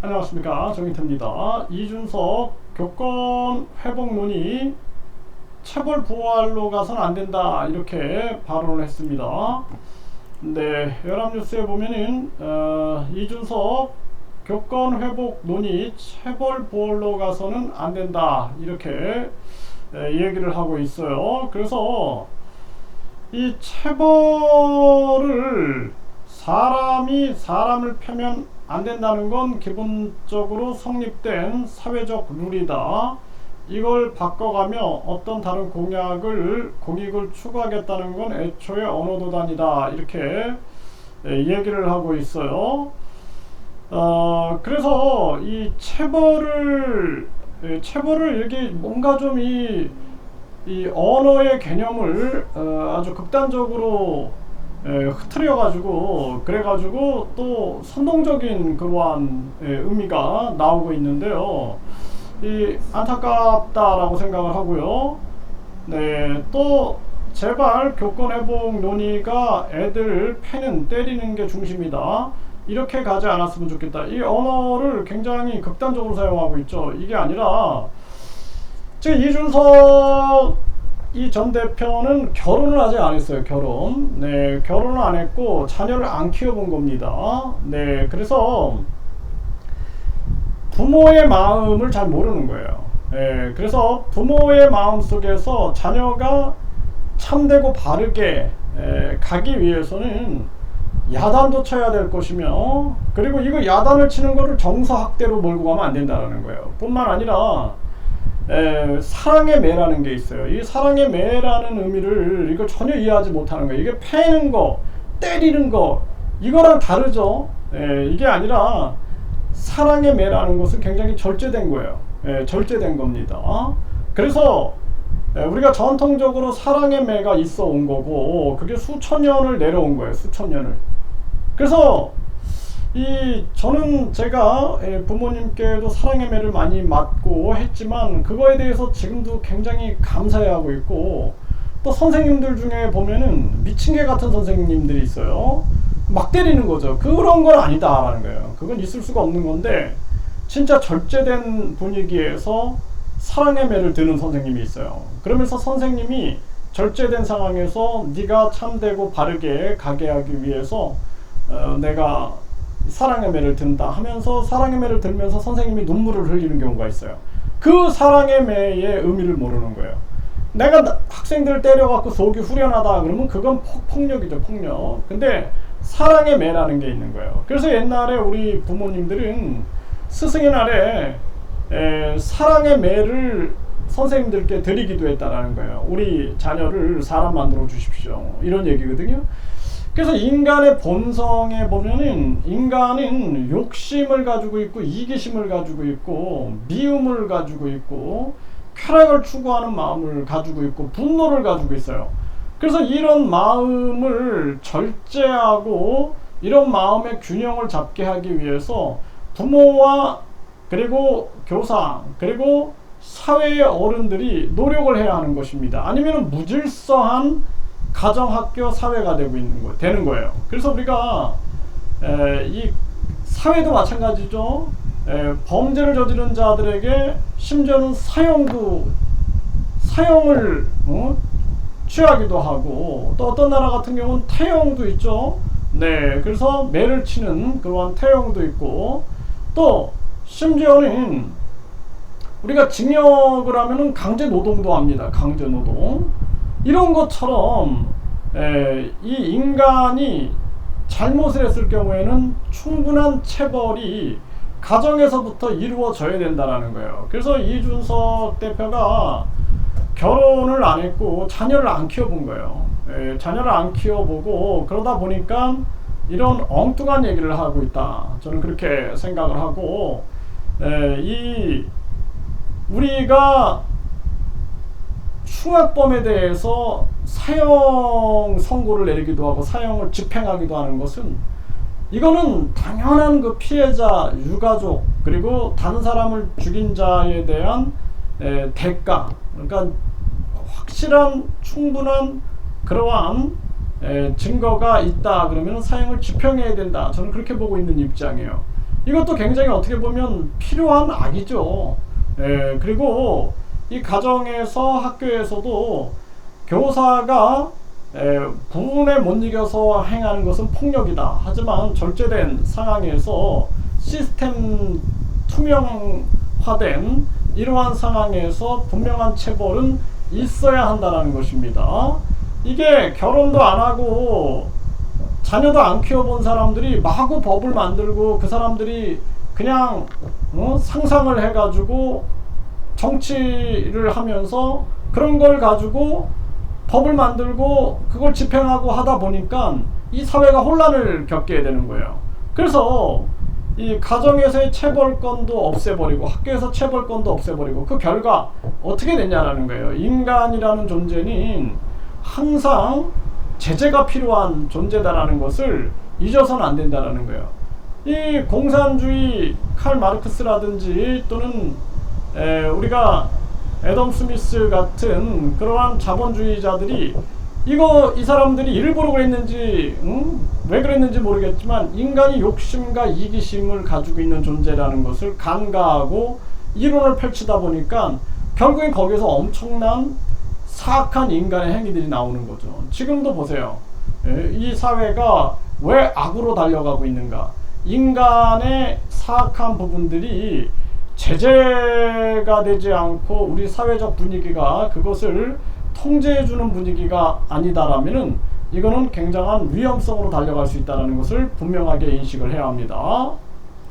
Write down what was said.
안녕하십니까 정인태입니다. 이준석 교권 회복 논의 체벌 부활로 가선 안 된다 이렇게 발언을 했습니다. 네, 연합뉴스에 보면은 어, 이준석 교권 회복 논의 체벌 부활로 가서는 안 된다 이렇게 에, 얘기를 하고 있어요. 그래서 이 체벌을 사람 이 사람을 패면 안 된다는 건 기본적으로 성립된 사회적 룰이다. 이걸 바꿔가며 어떤 다른 공약을 공익을 추구하겠다는 건 애초에 언어도단이다 이렇게 예, 얘기를 하고 있어요. 어, 그래서 이 체벌을 예, 체벌을 이렇게 뭔가 좀이 이 언어의 개념을 어, 아주 극단적으로 에, 흐트려 가지고 그래 가지고 또 선동적인 그러한 에, 의미가 나오고 있는데요. 이 안타깝다라고 생각을 하고요. 네, 또 제발 교권 회복 논의가 애들 패는 때리는 게 중심이다. 이렇게 가지 않았으면 좋겠다. 이 언어를 굉장히 극단적으로 사용하고 있죠. 이게 아니라 지금 이준석 이 전 대표는 결혼을 아직 안 했어요. 결혼. 네, 결혼을 안 했고 자녀를 안 키워본 겁니다. 네, 그래서 부모의 마음을 잘 모르는 거예요. 예, 그래서 부모의 마음 속에서 자녀가 참되고 바르게 에, 가기 위해서는 야단도 쳐야 될 것이며 그리고 이거 야단을 치는 거를 정서학대로 몰고 가면 안 된다는 거예요. 뿐만 아니라 에, 사랑의 매라는 게 있어요. 이 사랑의 매라는 의미를 이걸 전혀 이해하지 못하는 거예요. 이게 패는 거, 때리는 거 이거랑 다르죠. 에, 이게 아니라 사랑의 매라는 것은 굉장히 절제된 거예요. 예, 절제된 겁니다. 그래서 예, 우리가 전통적으로 사랑의 매가 있어 온 거고 그게 수천 년을 내려온 거예요. 수천 년을. 그래서 이 저는 제가 예, 부모님께도 사랑의 매를 많이 맞고 했지만 그거에 대해서 지금도 굉장히 감사해하고 있고 또 선생님들 중에 보면은 미친 개 같은 선생님들이 있어요. 막 때리는 거죠. 그런 건 아니다라는 거예요. 그건 있을 수가 없는 건데 진짜 절제된 분위기에서 사랑의 매를 드는 선생님이 있어요. 그러면서 선생님이 절제된 상황에서 네가 참되고 바르게 가게 하기 위해서 어, 내가 사랑의 매를 든다 하면서 사랑의 매를 들면서 선생님이 눈물을 흘리는 경우가 있어요. 그 사랑의 매의 의미를 모르는 거예요. 내가 학생들 때려갖고 속이 후련하다 그러면 그건 폭 력이죠 폭력. 근데 사랑의 매라는 게 있는 거예요. 그래서 옛날에 우리 부모님들은 스승의 날에 에, 사랑의 매를 선생님들께 드리기도 했다라는 거예요. 우리 자녀를 사람 만들어 주십시오. 이런 얘기거든요. 그래서 인간의 본성에 보면은 인간은 욕심을 가지고 있고 이기심을 가지고 있고 미움을 가지고 있고 쾌락을 추구하는 마음을 가지고 있고 분노를 가지고 있어요. 그래서 이런 마음을 절제하고 이런 마음의 균형을 잡게 하기 위해서 부모와 그리고 교사 그리고 사회의 어른들이 노력을 해야 하는 것입니다. 아니면 무질서한 가정 학교 사회가 되고 있는 거 되는 거예요. 그래서 우리가 에, 이 사회도 마찬가지죠. 에, 범죄를 저지른 자들에게 심지어는 사형도 사형을 어? 취하기도 하고 또 어떤 나라 같은 경우는 태형도 있죠. 네, 그래서 매를 치는 그러한 태형도 있고 또 심지어는 우리가 징역을 하면은 강제 노동도 합니다. 강제 노동 이런 것처럼 에, 이 인간이 잘못을 했을 경우에는 충분한 체벌이 가정에서부터 이루어져야 된다라는 거예요. 그래서 이준석 대표가 결혼을 안 했고 자녀를 안 키워본 거예요. 에, 자녀를 안 키워보고 그러다 보니까 이런 엉뚱한 얘기를 하고 있다. 저는 그렇게 생각을 하고 에, 이 우리가 흉악범에 대해서 사형 선고를 내리기도 하고 사형을 집행하기도 하는 것은 이거는 당연한 그 피해자 유가족 그리고 다른 사람을 죽인 자에 대한 에, 대가. 그러니까 확실한 충분한 그러한 에, 증거가 있다. 그러면 사형을 집행해야 된다. 저는 그렇게 보고 있는 입장이에요. 이것도 굉장히 어떻게 보면 필요한 악이죠. 예, 그리고 이 가정에서 학교에서도 교사가 에, 부분에 못 이겨서 행하는 것은 폭력이다. 하지만 절제된 상황에서 시스템 투명화된 이러한 상황에서 분명한 체벌은 있어야 한다는 것입니다. 이게 결혼도 안 하고 자녀도 안 키워본 사람들이 마구 법을 만들고 그 사람들이 그냥 어? 상상을 해가지고 정치를 하면서 그런 걸 가지고 법을 만들고 그걸 집행하고 하다 보니까 이 사회가 혼란을 겪게 되는 거예요. 그래서 이 가정에서의 체벌권도 없애버리고 학교에서 체벌권도 없애버리고 그 결과 어떻게 됐냐라는 거예요. 인간이라는 존재는 항상 제재가 필요한 존재다라는 것을 잊어서는 안 된다라는 거예요. 이 공산주의 칼 마르크스라든지 또는 에, 우리가 애덤 스미스 같은 그러한 자본주의자들이 이거 이 사람들이 일부러 그랬는지 응? 왜 그랬는지 모르겠지만 인간이 욕심과 이기심을 가지고 있는 존재라는 것을 간과하고 이론을 펼치다 보니까 결국엔 거기서 엄청난 사악한 인간의 행위들이 나오는 거죠. 지금도 보세요. 예, 이 사회가 왜 악으로 달려가고 있는가? 인간의 사악한 부분들이 제재가 되지 않고 우리 사회적 분위기가 그것을 통제해 주는 분위기가 아니다라면은 이거는 굉장한 위험성으로 달려갈 수 있다는 것을 분명하게 인식을 해야 합니다.